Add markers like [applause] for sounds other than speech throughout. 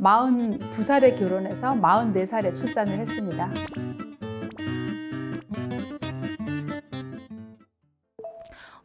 42살에 결혼해서 44살에 출산을 했습니다.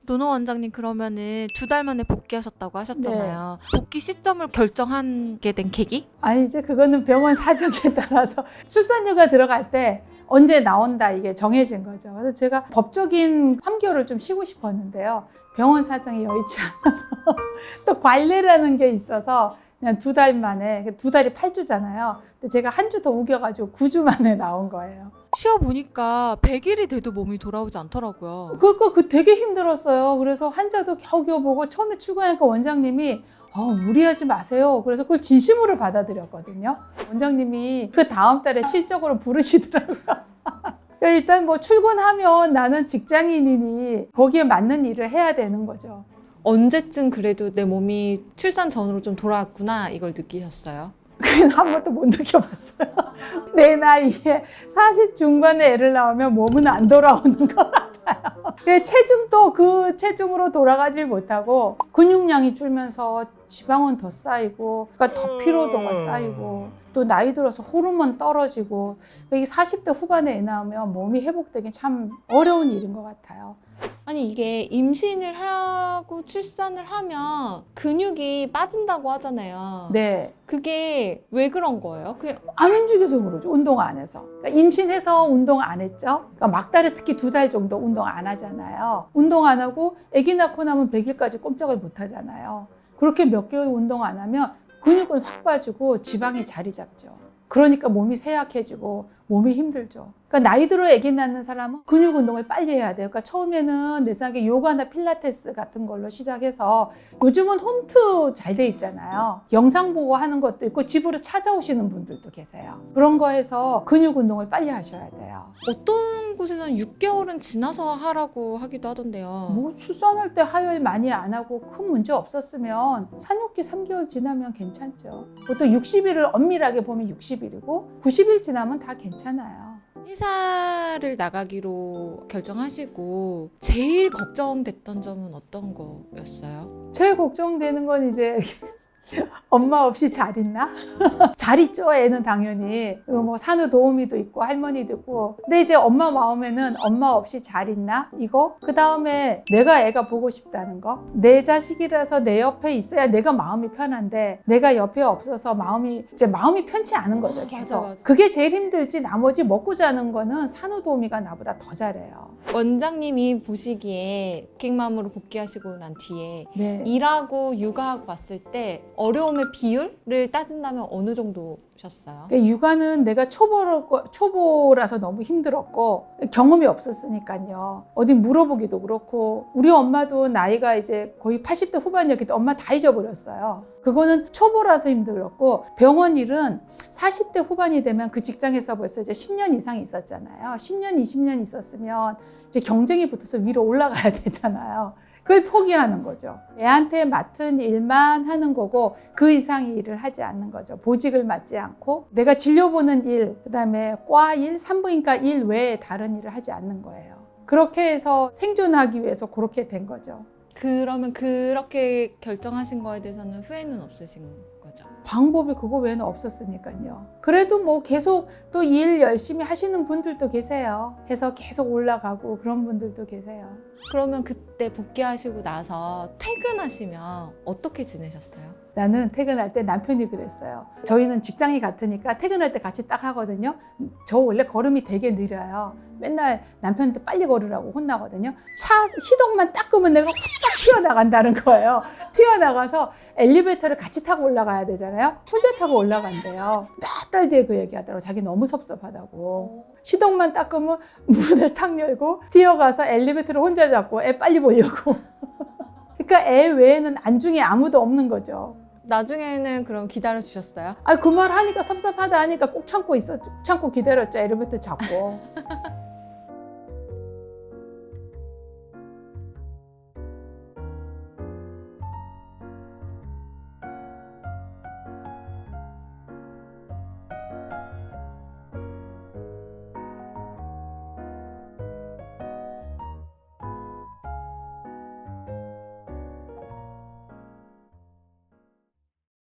노노 원장님 그러면은 두 달 만에 복귀하셨다고 하셨잖아요. 복귀 시점을 결정하게 된 계기? 아니 이제 그거는 병원 사정에 [laughs] 따라서 출산휴가 들어갈 때 언제 나온다 이게 정해진 거죠. 그래서 제가 법적인 3개월을 좀 쉬고 싶었는데요. 병원 사정이 여의치 않아서 [laughs] 또 관례라는 게 있어서 그냥 두 달 만에 두 달이 8주잖아요. 근데 제가 한 주 더 우겨가지고 9주 만에 [laughs] 나온 거예요. 쉬어 보니까 100일이 돼도 몸이 돌아오지 않더라고요. 그거 그 되게 힘들었어요. 그래서 환자도 겨우겨우 보고 처음에 출근하니까 원장님이 어, 무리하지 마세요. 그래서 그걸 진심으로 받아들였거든요. 원장님이 그 다음 달에 실적으로 부르시더라고요. [laughs] 일단 뭐 출근하면 나는 직장인이니 거기에 맞는 일을 해야 되는 거죠. 언제쯤 그래도 내 몸이 출산 전으로 좀 돌아왔구나 이걸 느끼셨어요? [laughs] 그건 한 번도 못 느껴봤어요. [laughs] 내 나이에 40 중반에 애를 낳으면 몸은 안 돌아오는 것 같아요. 그 체중도 그 체중으로 돌아가질 못하고 근육량이 줄면서 지방은 더 쌓이고 그러니까 더 피로도가 쌓이고 또 나이 들어서 호르몬 떨어지고 이게 40대 후반에 애 낳으면 몸이 회복되기 참 어려운 일인 것 같아요. 아니 이게 임신을 하고 출산을 하면 근육이 빠진다고 하잖아요. 네. 그게 왜 그런 거예요? 그냥 안 움직여서 그러죠. 운동 안 해서. 그러니까 임신해서 운동 안 했죠. 그러니까 막달에 특히 두 달 정도 운동 안 하잖아요. 운동 안 하고 아기 낳고 나면 100일까지 꼼짝을 못 하잖아요. 그렇게 몇 개월 운동 안 하면 근육은 확 빠지고 지방이 자리 잡죠. 그러니까 몸이 쇠약해지고 몸이 힘들죠. 그러니까 나이 들어 아기 낳는 사람은 근육 운동을 빨리 해야 돼요. 그러니까 처음에는 내 생각에 요가나 필라테스 같은 걸로 시작해서 요즘은 홈트 잘 돼 있잖아요. 영상 보고 하는 것도 있고 집으로 찾아오시는 분들도 계세요. 그런 거 해서 근육 운동을 빨리 하셔야 돼요. 어떤 곳에서는 6개월은 지나서 하라고 하기도 하던데요. 뭐 출산할 때 하혈 많이 안 하고 큰 문제 없었으면 산육기 3개월 지나면 괜찮죠. 보통 60일을 엄밀하게 보면 60일이고 90일 지나면 다 괜찮아요. 회사를 나가기로 결정하시고 제일 걱정됐던 점은 어떤 거였어요? 제일 걱정되는 건 이제 엄마 없이 잘 있나? [laughs] 잘 있죠, 애는 당연히. 뭐 산후 도우미도 있고 할머니도 있고. 근데 이제 엄마 마음에는 엄마 없이 잘 있나? 이거? 그 다음에 내가 애가 보고 싶다는 거. 내 자식이라서 내 옆에 있어야 내가 마음이 편한데 내가 옆에 없어서 마음이 이제 마음이 편치 않은 거죠, 계속. 맞아, 맞아. 그게 제일 힘들지 나머지 먹고 자는 거는 산후 도우미가 나보다 더 잘해요. 원장님이 보시기에 객맘으로 복귀하시고 난 뒤에 네. 일하고 육아하고 봤을 때 어려움의 비율을 따진다면 어느 정도셨어요? 그러니까 육아는 내가 초보로, 초보라서 너무 힘들었고 경험이 없었으니까요. 어디 물어보기도 그렇고 우리 엄마도 나이가 이제 거의 80대 후반이었기 때문에 엄마 다 잊어버렸어요. 그거는 초보라서 힘들었고 병원 일은 40대 후반이 되면 그 직장에서 벌써 이제 10년 이상 있었잖아요. 10년, 20년 있었으면 이제 경쟁이 붙어서 위로 올라가야 [laughs] 되잖아요. 그걸 포기하는 거죠. 애한테 맡은 일만 하는 거고 그 이상의 일을 하지 않는 거죠. 보직을 맡지 않고 내가 진료 보는 일, 그다음에 과 일, 산부인과 일 외에 다른 일을 하지 않는 거예요. 그렇게 해서 생존하기 위해서 그렇게 된 거죠. 그러면 그렇게 결정하신 거에 대해서는 후회는 없으신 거죠? 방법이 그거 외에는 없었으니까요. 그래도 뭐 계속 또 일 열심히 하시는 분들도 계세요. 해서 계속 올라가고 그런 분들도 계세요. 그러면 그때 복귀하시고 나서 퇴근하시면 어떻게 지내셨어요? 나는 퇴근할 때 남편이 그랬어요. 저희는 직장이 같으니까 퇴근할 때 같이 딱 하거든요. 저 원래 걸음이 되게 느려요. 맨날 남편한테 빨리 걸으라고 혼나거든요. 차 시동만 딱 끄면 내가 싹 튀어나간다는 거예요. 튀어나가서 엘리베이터를 같이 타고 올라가 야 되잖아요. 혼자 타고 올라간대요. 몇 달 뒤에 그 얘기 하더라고. 자기 너무 섭섭하다고. 시동만 딱 끄면 [laughs] 문을 탁 열고 뛰어가서 엘리베이터를 혼자 잡고 애 빨리 보려고. [laughs] 그러니까 애 외에는 안중에 아무도 없는 거죠. 나중에는 그럼 기다려 주셨어요? 아 그 말 하니까 섭섭하다 하니까 꼭 참고 있었죠. 참고 기다렸죠. 엘리베이터 잡고. [laughs]